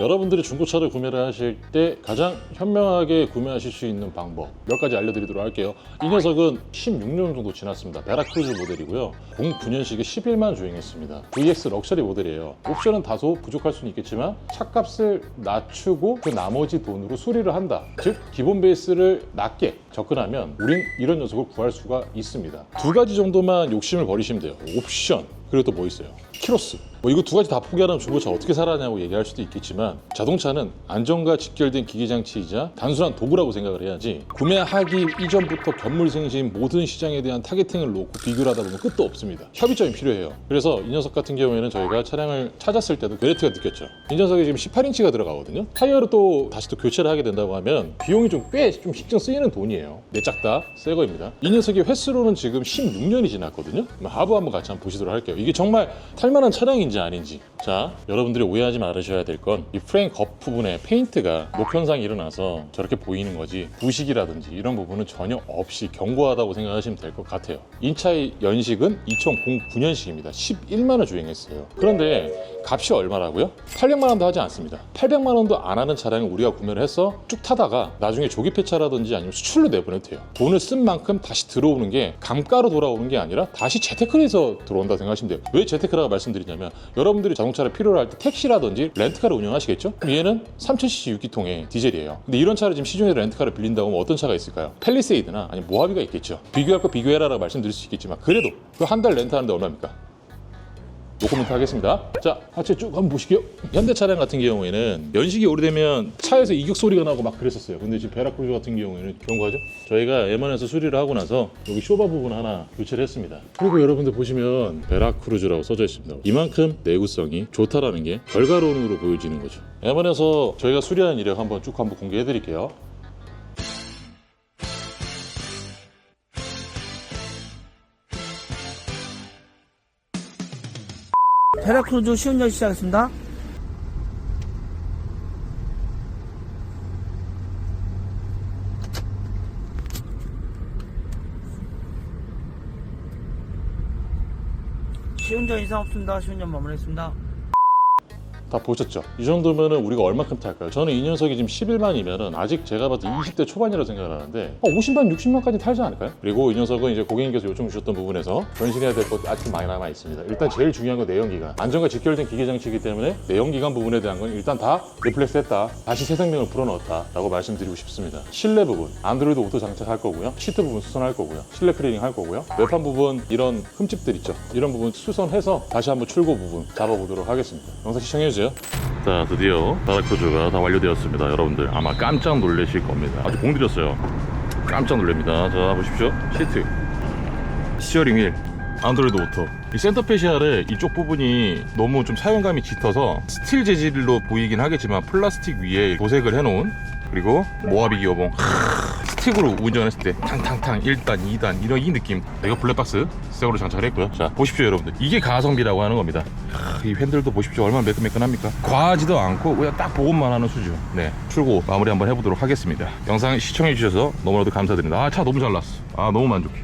여러분들이 중고차를 구매를 하실 때 가장 현명하게 구매하실 수 있는 방법 몇 가지 알려드리도록 할게요. 이 녀석은 16년 정도 지났습니다. 베라크루즈 모델이고요. 09년식에 11만 주행했습니다. VX 럭셔리 모델이에요. 옵션은 다소 부족할 수는 있겠지만 차값을 낮추고 그 나머지 돈으로 수리를 한다. 즉 기본 베이스를 낮게 접근하면 우린 이런 녀석을 구할 수가 있습니다. 두 가지 정도만 욕심을 버리시면 돼요. 옵션 그리고 또 뭐 있어요? 키로스. 뭐 이거 두 가지 다 포기하면 중고차 어떻게 살아냐고 얘기할 수도 있겠지만 자동차는 안전과 직결된 기계장치이자 단순한 도구라고 생각을 해야지 구매하기 이전부터 견물생심 모든 시장에 대한 타겟팅을 놓고 비교를 하다 보면 끝도 없습니다. 협의점이 필요해요. 그래서 이 녀석 같은 경우에는 저희가 차량을 찾았을 때도 메리트가 느꼈죠. 이 녀석이 지금 18인치가 들어가거든요. 타이어를 또 다시 또 교체를 하게 된다고 하면 비용이 좀 꽤좀 신경 쓰이는 돈이에요. 내 짝 다 새 거입니다. 이 녀석이 횟수로는 지금 16년이 지났거든요. 하부 한번 같이 한번 보시도록 할게요. 이게 정말 탈만한 차량인지 아닌지. 자, 여러분들이 오해하지 말으셔야 될 건 이 프레임 겉 부분에 페인트가 녹현상이 일어나서 저렇게 보이는 거지 부식이라든지 이런 부분은 전혀 없이 견고하다고 생각하시면 될 것 같아요. 인차의 연식은 2009년식입니다. 11만 원 주행했어요. 그런데 값이 얼마라고요? 800만 원도 하지 않습니다. 800만 원도 안 하는 차량을 우리가 구매를 해서 쭉 타다가 나중에 조기 폐차라든지 아니면 수출로 내보내도 돼요. 돈을 쓴 만큼 다시 들어오는 게 감가로 돌아오는 게 아니라 다시 재테크에서 들어온다 생각하시면 돼요. 왜 재테크라고 말씀드리냐면 여러분들이 자동차를 필요로 할 때 택시라든지 렌트카를 운영하시겠죠? 얘는 3000cc 6기통의 디젤이에요. 근데 이런 차를 지금 시중에 렌트카를 빌린다고 하면 어떤 차가 있을까요? 펠리세이드나 아니면 모하비가 있겠죠. 비교할 거 비교해라라고 말씀드릴 수 있겠지만 그래도 그 한 달 렌트하는데 얼마입니까? 노코멘트 하겠습니다. 자, 하체 쭉 한번 보시게요. 현대 차량 같은 경우에는 연식이 오래되면 차에서 이격 소리가 나고 막 그랬었어요. 근데 지금 베라크루즈 같은 경우에는 경고하죠? 저희가 M1에서 수리를 하고 나서 여기 쇼바 부분 하나 교체를 했습니다. 그리고 여러분들 보시면 베라크루즈라고 써져 있습니다. 이만큼 내구성이 좋다라는 게 결과론으로 보여지는 거죠. M1에서 저희가 수리한 이력 한번 쭉 한번 공개해 드릴게요. 베라크루즈 시운전 시작했습니다. 시운전 이상 없습니다. 시운전 마무리했습니다. 다 보셨죠? 이 정도면은 우리가 얼마큼 탈까요? 저는 이 녀석이 지금 11만이면은 아직 제가 봐도 20대 초반이라고 생각을 하는데 50만, 60만까지 탈지 않을까요? 그리고 이 녀석은 이제 고객님께서 요청 주셨던 부분에서 변신해야 될 것도 아직 많이 남아 있습니다. 일단 제일 중요한 건 내연기관. 안전과 직결된 기계 장치이기 때문에 내연기관 부분에 대한 건 일단 다 리플렉스 했다. 다시 새 생명을 불어넣었다라고 말씀드리고 싶습니다. 실내 부분, 안드로이드 오토 장착할 거고요. 시트 부분 수선할 거고요. 실내 클리닝 할 거고요. 외판 부분 이런 흠집들 있죠. 이런 부분 수선해서 다시 한번 출고 부분 잡아보도록 하겠습니다. 영상 시청해주세요. 자, 드디어 바라크루즈가 다 완료되었습니다. 여러분들 아마 깜짝 놀라실 겁니다. 아주 공들였어요. 깜짝 놀랍니다. 자, 보십시오. 시트, 스티어링 휠, 안드로이드 오토. 이 센터 페시아의 이쪽 부분이 너무 좀 사용감이 짙어서 스틸 재질로 보이긴 하겠지만 플라스틱 위에 도색을 해놓은 그리고 모하비 기어봉 스틱으로 운전했을 때 탕탕탕 1단, 2단 이런 이 느낌. 이거 블랙박스 스택으로 장착을 했고요. 자 보십시오 여러분들. 이게 가성비라고 하는 겁니다. 하, 이 핸들도 보십시오. 얼마나 매끈매끈합니까? 과하지도 않고 그냥 딱 보급만 하는 수준. 네 출고 마무리 한번 해보도록 하겠습니다. 영상 시청해 주셔서 너무나도 감사드립니다. 아 차 너무 잘 났어. 아 너무 만족해